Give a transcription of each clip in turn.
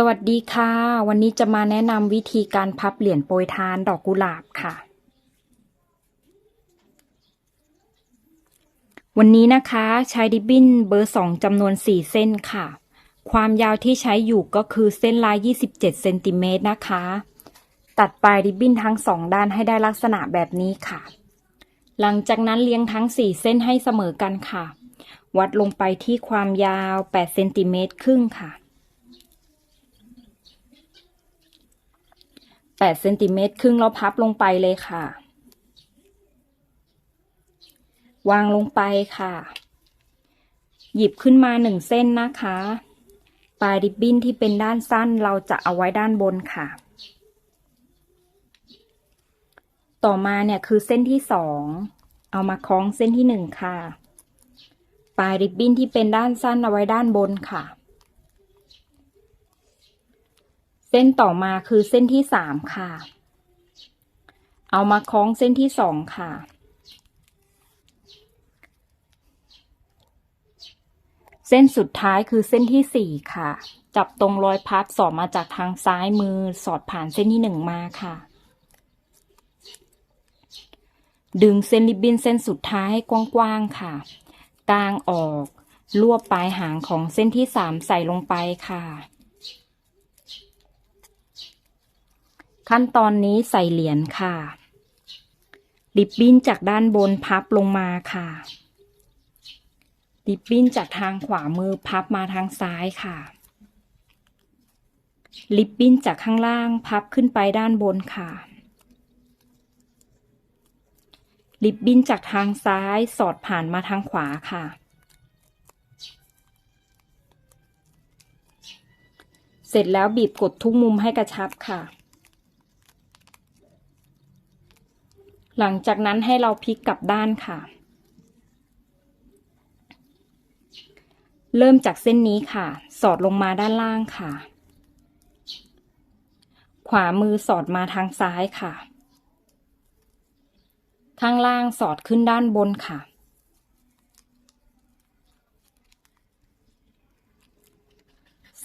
สวัสดีค่ะ วันนี้จะมาแนะนำวิธีการพับเหรียญโปรยทานดอกกุหลาบค่ะ วันนี้นะคะใช้ริบบินเบอร์สองจำนวน4เส้นค่ะ ความยาวที่ใช้อยู่ก็คือเส้นลาย 27เซนติเมตรนะคะ ตัดปลายริบบินทั้งสองด้านให้ได้ลักษณะแบบนี้ค่ะ หลังจากนั้นเลี้ยงทั้ง4เส้นให้เสมอกันค่ะ วัดลงไปที่ความยาว8เซนติเมตรครึ่งค่ะ 8เซนติเมตรครึ่งแล้วพับลงไปเลยค่ะ วางลงไปค่ะ หยิบขึ้นมาหนึ่งเส้นนะคะ ปลายริบบิ้นที่เป็นด้านสั้นเราจะเอาไว้ด้านบนค่ะ ต่อมาเนี่ยคือเส้นที่สองเอามาคล้องเส้นที่หนึ่งค่ะ ปลายริบบิ้นที่เป็นด้านสั้นเอาไว้ด้านบนค่ะ เส้นต่อมาคือเส้นที่สามค่ะ เอามาคล้องเส้นที่สองค่ะ เส้นสุดท้ายคือเส้นที่สี่ค่ะ จับตรงรอยพัดสอดมาจากทางซ้ายมือสอดผ่านเส้นที่หนึ่งมาค่ะ ดึงเส้นริบบิ้นเส้นสุดท้ายให้กว้างๆค่ะ กลางออก รวบปลายหางของเส้นที่สามใส่ลงไปค่ะ ขั้นตอนนี้ใส่เหรียญค่ะ ริบบิ้นจากด้านบนพับลงมาค่ะ ริบบิ้นจากทางขวามือพับมาทางซ้ายค่ะ ริบบิ้นจากข้างล่างพับขึ้นไปด้านบนค่ะริบบิ้นจากทางซ้ายสอดผ่านมาทางขวาค่ะ เสร็จแล้วบีบกดทุกมุมให้กระชับค่ะ หลังจากนั้นให้เราพลิกกลับด้านค่ะ เริ่มจากเส้นนี้ค่ะ สอดลงมาด้านล่างค่ะ ขวามือสอดมาทางซ้ายค่ะ ข้างล่างสอดขึ้นด้านบนค่ะ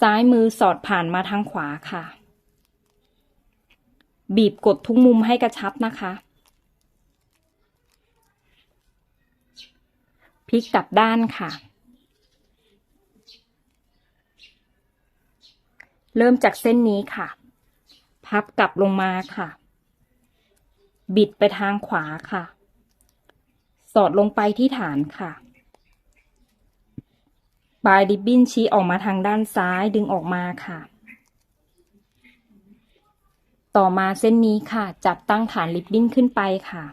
ซ้ายมือสอดผ่านมาทางขวาค่ะ บีบกดทุกมุมให้กระชับนะคะ ลิกกลับด้านค่ะ เริ่มจากเส้นนี้ค่ะ พับกลับลงมาค่ะ บิดไปทางขวาค่ะ สอดลงไปที่ฐานค่ะปลายริบบิ้นชี้ออกมาทางด้านซ้ายดึงออกมาค่ะ ต่อมาเส้นนี้ค่ะ จับตั้งฐานริบบิ้นขึ้นไปค่ะ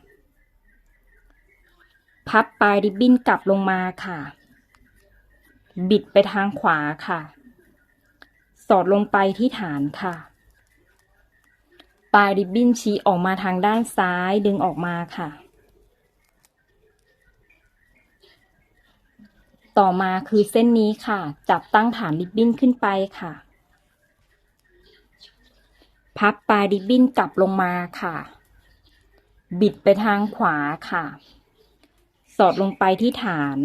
พับปลายริบบิ้นกลับลงมาค่ะ บิดไปทางขวาค่ะ สอดลงไปที่ฐานค่ะ ปลายริบบิ้นชี้ออกมาทางด้านซ้ายดึงออกมาค่ะ ต่อมาคือเส้นนี้ค่ะ จับตั้งฐานริบบิ้นขึ้นไปค่ะ พับปลายริบบิ้นกลับลงมาค่ะ บิดไปทางขวาค่ะ สอดลงไปที่ฐาน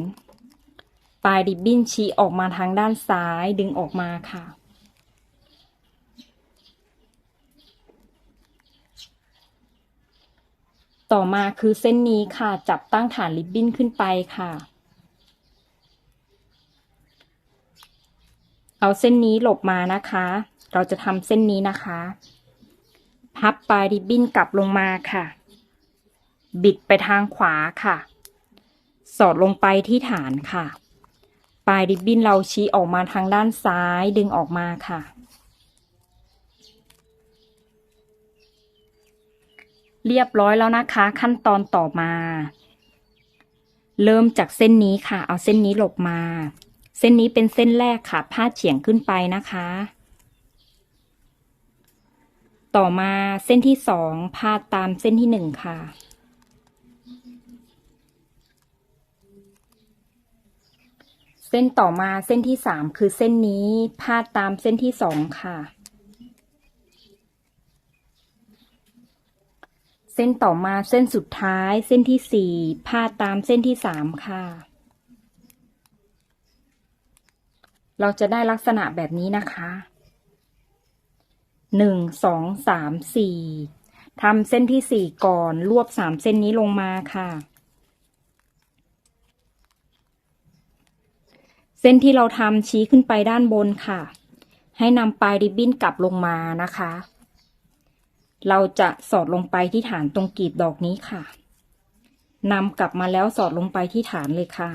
ปลายริบบิ้นชี้ออกมาทางด้านซ้ายดึงออกมาค่ะ ต่อมาคือเส้นนี้ค่ะ จับตั้งฐานริบบิ้นขึ้นไปค่ะ เอาเส้นนี้หลบมานะคะ เราจะทำเส้นนี้นะคะ พับปลายริบบิ้นกลับลงมาค่ะ บิดไปทางขวาค่ะ สอดลงไปที่ฐานค่ะ ปลายริบบิ้นเราชี้ออกมาทางด้านซ้ายดึงออกมาค่ะ เรียบร้อยแล้วนะคะ ขั้นตอนต่อมา เริ่มจากเส้นนี้ค่ะ เอาเส้นนี้หลบมา เส้นนี้เป็นเส้นแรกค่ะพาดเฉียงขึ้นไปนะคะ ต่อมาเส้นที่สองพาดตามเส้นที่หนึ่งค่ะ ส้นต่อมาเส้นที่สามคือเส้นนี้พาดตามเส้นที่สองค่ะ เส้นต่อมาเส้นสุดท้ายเส้นที่สี่พาดตามเส้นที่สามค่ะ เราจะได้ลักษณะแบบนี้นะคะหนึ่งสองสามสี่ทำเส้นที่สี่ก่อนรวบสามเส้นนี้ลงมาค่ะ ส้นที่เราทำชี้ขึ้นไปด้านบนค่ะ ให้นำปลายริบบิ้นกลับลงมานะคะ เราจะสอดลงไปที่ฐานตรงกลีบดอกนี้ค่ะนำกลับมาแล้วสอดลงไปที่ฐานเลยค่ะ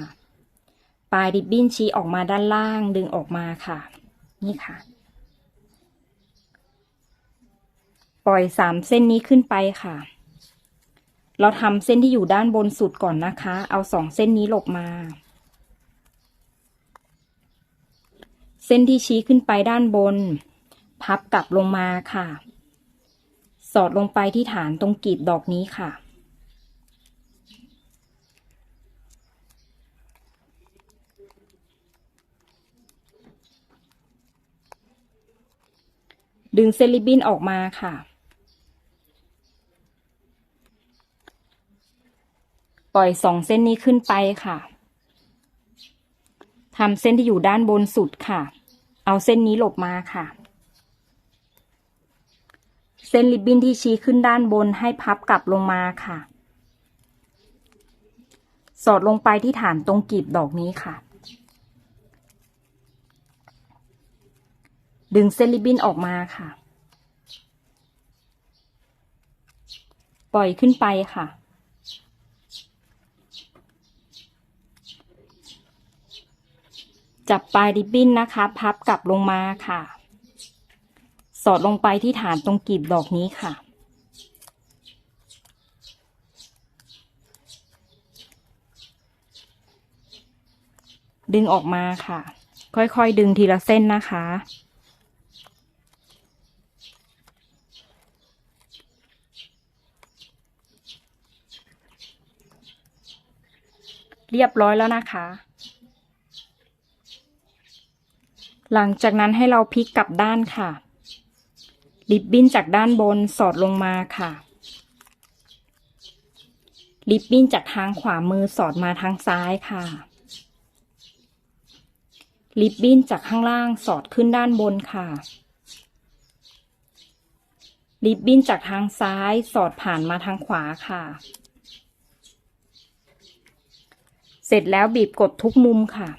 ปลายริบบิ้นชี้ออกมาด้านล่างดึงออกมาค่ะ นี่ค่ะ ปล่อยสามเส้นนี้ขึ้นไปค่ะ เราทำเส้นที่อยู่ด้านบนสุดก่อนนะคะ เอาสองเส้นนี้หลบมา เส้นที่ชี้ขึ้นไปด้านบน พับกลับลงมาค่ะ สอดลงไปที่ฐานตรงกีบดอกนี้ค่ะ ดึงเซลิบบินออกมาค่ะปล่อยสองเส้นนี้ขึ้นไปค่ะ ทำเส้นที่อยู่ด้านบนสุดค่ะ เอาเส้นนี้หลบมาค่ะ เส้นริบบิ้นที่ชี้ขึ้นด้านบนให้พับกลับลงมาค่ะ สอดลงไปที่ฐานตรงกลีบดอกนี้ค่ะ ดึงเส้นริบบิ้นออกมาค่ะ ปล่อยขึ้นไปค่ะ จับปลายริบบิ้นนะคะ พับกลับลงมาค่ะ สอดลงไปที่ฐานตรงกลีบดอกนี้ค่ะ ดึงออกมาค่ะ ค่อยๆดึงทีละเส้นนะคะเรียบร้อยแล้วนะคะ หลังจากนั้นให้เราพลิกกลับด้านค่ะ ริบบิ้นจากด้านบนสอดลงมาค่ะ ริบบิ้นจากทางขวามือสอดมาทางซ้ายค่ะ ริบบิ้นจากข้างล่างสอดขึ้นด้านบนค่ะ ริบบิ้นจากทางซ้ายสอดผ่านมาทางขวาค่ะ เสร็จแล้วบีบกดทุกมุมค่ะ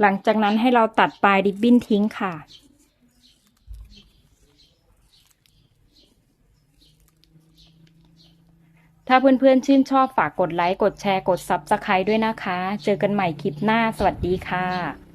หลังจากนั้นให้เราตัดปลายริบบิ้นทิ้งค่ะ ถ้าเพื่อนๆชื่นชอบฝากกดไลค์ กดแชร์ กด Subscribe ด้วยนะคะ เจอกันใหม่คลิปหน้า สวัสดีค่ะ